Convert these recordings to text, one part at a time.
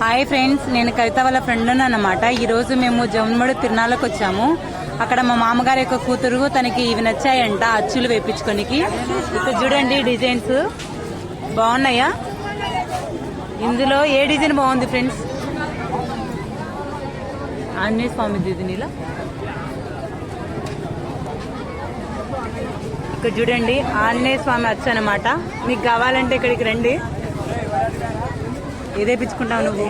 Hi friends నేను కవిత వాళ్ళ friend అనమాట ఈరోజు మేము జమ్మడు తిరునాళ్ళకి వచ్చాము. అక్కడ మా మామగారి యొక్క కూతురు తనకి ఇవి నచ్చాయంట అచ్చులు వేపించుకోనికి. ఇక్కడ చూడండి డిజైన్స్. బాగున్నాయా? ఇందులో ఏ డిజైన్ బాగుంది ఫ్రెండ్స్? ఆంజనేయ స్వామి ఇది ఇక్కడ చూడండి ఆంజనేయ స్వామి అచ్చు అనమాట మీకు కావాలంటే ఇక్కడికి రండి. ఏదేపించుకుంటావు నువ్వు?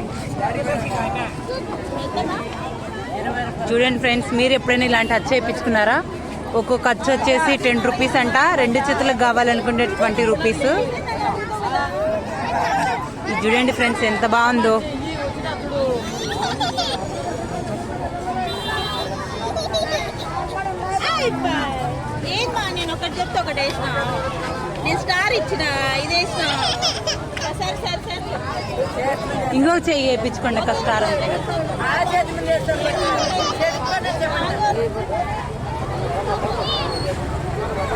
చూడండి ఫ్రెండ్స్ మీరు ఎప్పుడైనా ఇలాంటి అచ్చు వేయించుకున్నారా ఒక్కొక్క ఖర్చు వచ్చేసి టెన్ రూపీస్ అంట రెండు చేతులకు కావాలనుకుంటే ట్వంటీ రూపీస్. చూడండి ఫ్రెండ్స్ ఎంత బాగుందో. నేను ఒకటి చెప్తే ఒకటి వేసిన. నేను స్టార్ ఇచ్చిన ఇదే వేసిన సరే సరే సరే. చెయ్యి వేయించుకోండి కష్టారం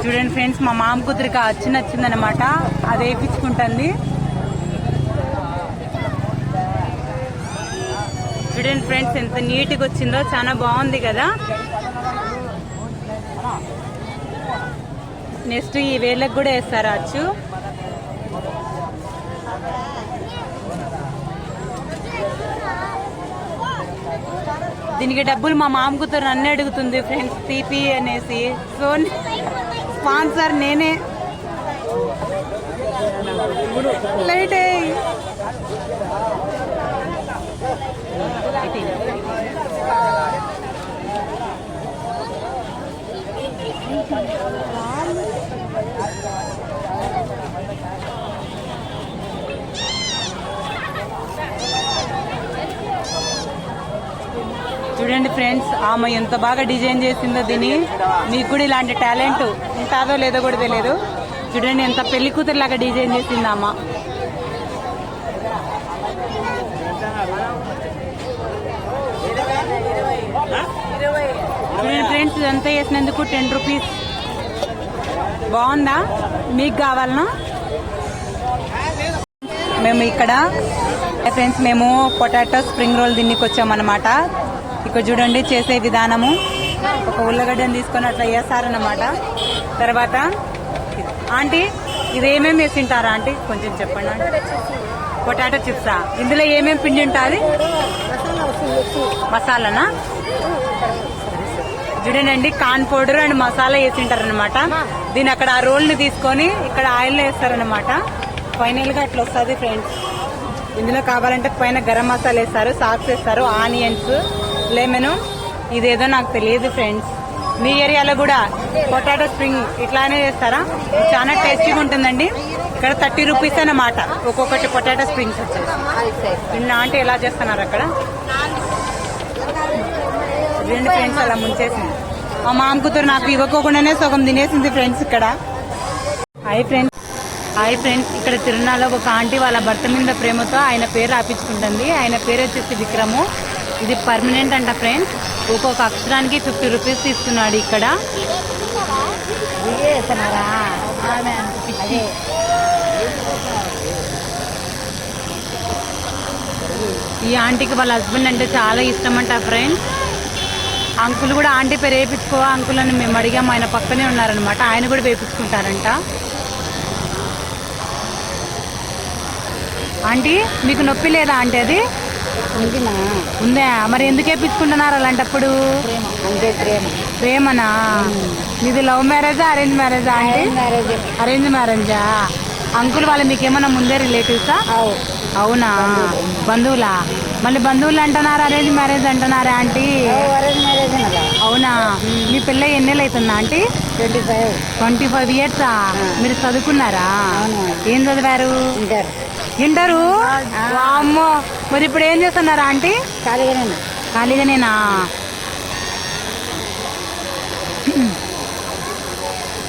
చూడండి ఫ్రెండ్స్ మా మామ కూతురికి ఆ నచ్చిందనమాట అది వేయించుకుంటుంది. చూడండి ఫ్రెండ్స్ ఎంత నీట్గా వచ్చిందో చాలా బాగుంది కదా. నెక్స్ట్ ఈ వేళ్ళకి కూడా వేస్తారు అచ్చు. దీనికి డబ్బులు మా మామ నన్ను అడుగుతుంది ఫ్రెండ్స్ తీపి అనేసి. సో స్పాన్సర్ నేనే. లైట్ ఏయ్. చూడండి ఫ్రెండ్స్ ఆమె ఎంత బాగా డిజైన్ చేసిందో దీన్ని మీకు కూడా ఇలాంటి టాలెంట్ ఉంటుందో లేదో కూడా తెలియదు. చూడండి ఎంత పెళ్ళి కూతురులాగా డిజైన్ చేసింది అమ్మ చూడండి ఫ్రెండ్స్ ఇదంతా చేసినందుకు టెన్ రూపీస్. బాగుందా? మీకు కావాలనా? మేము ఇక్కడ ఫ్రెండ్స్ మేము పొటాటో స్ప్రింగ్ రోల్ దీనికి వచ్చామన్నమాట ఇక్కడ చూడండి చేసే విధానము. ఒక ఉల్లగడ్డను తీసుకొని అట్లా వేస్తారన్నమాట. తర్వాత ఆంటీ ఇది ఏమేమి వేసింటారా ఆంటీ? కొంచెం చెప్పండి ఆంటీ. పొటాటో చిప్సా? ఇందులో ఏమేమి పిండి ఉంటుంది? మసాలానా? చూడండి కాన్ పౌడర్ అండ్ మసాలా వేసింటారు అనమాట దీని అక్కడ ఆ రోల్ని తీసుకొని ఇక్కడ ఆయిల్ వేస్తారనమాట ఫైనల్గా అట్లా వస్తుంది ఫ్రెండ్స్. ఇందులో కావాలంటే పైన గరం మసాలా వేస్తారు సాక్స్ వేస్తారు ఆనియన్స్ లెమన్. ఇదేదో నాకు తెలియదు ఫ్రెండ్స్ మీ ఏరియాలో కూడా పొటాటో స్ప్రింగ్ ఇట్లానే చేస్తారా? చాలా టేస్టీగా ఉంటుందండి. ఇక్కడ థర్టీ రూపీస్ అన్నమాట. ఒక్కొక్కటి పొటాటో స్ప్రింగ్స్ వచ్చేసి నిన్న అంటే ఎలా చేస్తున్నారు అక్కడ? రెండు ఫ్రెండ్స్ అలా ముంచేసింది మా మామ కూతురు నాకు ఇవ్వకోకుండానే సగం తినేసింది ఫ్రెండ్స్ ఇక్కడ. హాయ్ ఫ్రెండ్స్ హాయ్ ఫ్రెండ్స్ ఇక్కడ తిరునాలో ఒక ఆంటీ వాళ్ళ భర్త మీద ప్రేమతో ఆయన పేరు రాపించుకుంటుంది. ఆయన పేరు వచ్చేసి విక్రము. ఇది పర్మనెంట్ అంట ఫ్రెండ్స్ ఒక్కొక్క అక్షరానికి ఫిఫ్టీ రూపీస్ తీసుకున్నాడు ఇక్కడ. ఈ ఆంటీకి వాళ్ళ హస్బెండ్ అంటే చాలా ఇష్టం అంట ఫ్రెండ్స్ అంకుల్ కూడా ఆంటీ పేరు వేయించుకో అంకుల్ అని మేము అడిగాం. ఆయన పక్కనే ఉన్నారనమాట ఆయన కూడా వేయించుకుంటారంట. ఆంటీ మీకు నొప్పి లేదా ఆంటీ అది? ఉందా? మరి ఎందుకు వేయించుకుంటున్నారు అలాంటప్పుడు? ప్రేమ. ప్రేమనా? మీది లవ్ మ్యారేజా అరేంజ్ మ్యారేజా మ్యారేజ్. అరేంజ్ మ్యారేజా? అంకుల్ వాళ్ళు మీకు ఏమన్నా ముందే రిలేటివ్సా? అవు. అవునా? బంధువులా. మళ్ళీ బంధువులు అంటున్నారు అరేంజ్ మ్యారేజ్ అంటున్నారా ఆంటీ? అవునా? మీ పిల్ల ఎన్నేళ్ళు అవుతుందా aunty? Twenty five. Twenty five ఇయర్సా? మీరు చదువుకున్నారా. ఏం చదివారు? ఇంటర్ ఇంటరు అమ్మో మరి ఇప్పుడు ఏం చేస్తున్నారా ఆంటీ? ఖాళీగానే ఉన్నా. ఖాళీగానేనా?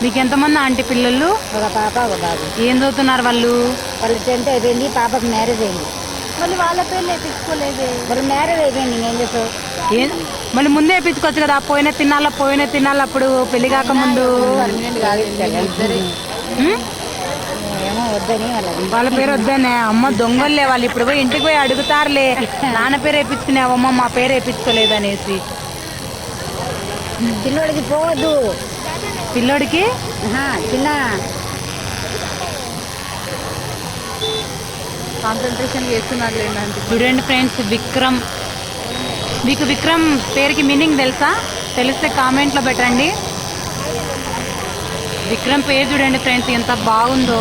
మీకు ఎంతమంది ఆంటీ పిల్లలు? ఒక పాప ఒక బాబు. ఏం చదువుతున్నారు వాళ్ళు? వాళ్ళు టెన్త్ అయిపోయింది పాపకు మ్యారేజ్ అయింది. మళ్ళీ వాళ్ళ పేర్లు ఎత్తించుకోలేదే మరి మ్యారేజ్ అయిపోయింది ఇంకేం చేస్తావు? ఏం? మళ్ళీ ముందే వేయించుకోవచ్చు కదా పోయిన తినాల పోయిన తినాలి అప్పుడు పెళ్ళి కాక ముందు పర్మనెంట్ కాదు ఇద్దరు ఉం? ఏమో వద్దని వాళ్ళది వాళ్ళ పేరు వద్దనే. అమ్మ దొంగలే వాళ్ళు. ఇప్పుడు పోయి ఇంటికి పోయి అడుగుతారులే. నాన్న పేరు వేయించుకున్నావమ్మ మా పేరు వేయించుకోలేదు అనేసి పిల్లోడికి పోవద్దు. పిల్లోడికి? చిన్న. కాన్సన్ట్రేషన్ చేస్తున్నారు చూడండి ఫ్రెండ్స్ విక్రమ్. మీకు విక్రమ్ పేరుకి మీనింగ్ తెలుసా? తెలిస్తే కామెంట్లో పెట్టండి. విక్రమ్ పేరు చూడండి ఫ్రెండ్స్ ఎంత బాగుందో.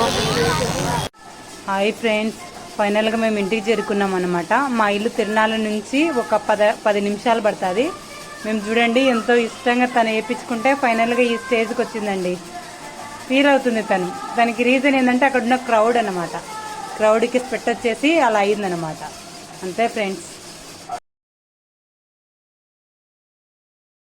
హాయ్ ఫ్రెండ్స్ ఫైనల్గా మేము ఇంటికి చేరుకున్నాం అనమాట మా ఇల్లు తిరునాళ్ళ నుంచి ఒక పద పది నిమిషాలు పడుతుంది. మేము చూడండి ఎంతో ఇష్టంగా తను వేయించుకుంటే ఫైనల్గా ఈ స్టేజ్కి వచ్చిందండి. ఫీల్ అవుతుంది తను. దానికి రీజన్ ఏంటంటే అక్కడ ఉన్న క్రౌడ్ అనమాట క్రౌడ్కి స్పెట్ వచ్చేసి అలా అయిందనమాట అంతే ఫ్రెండ్స్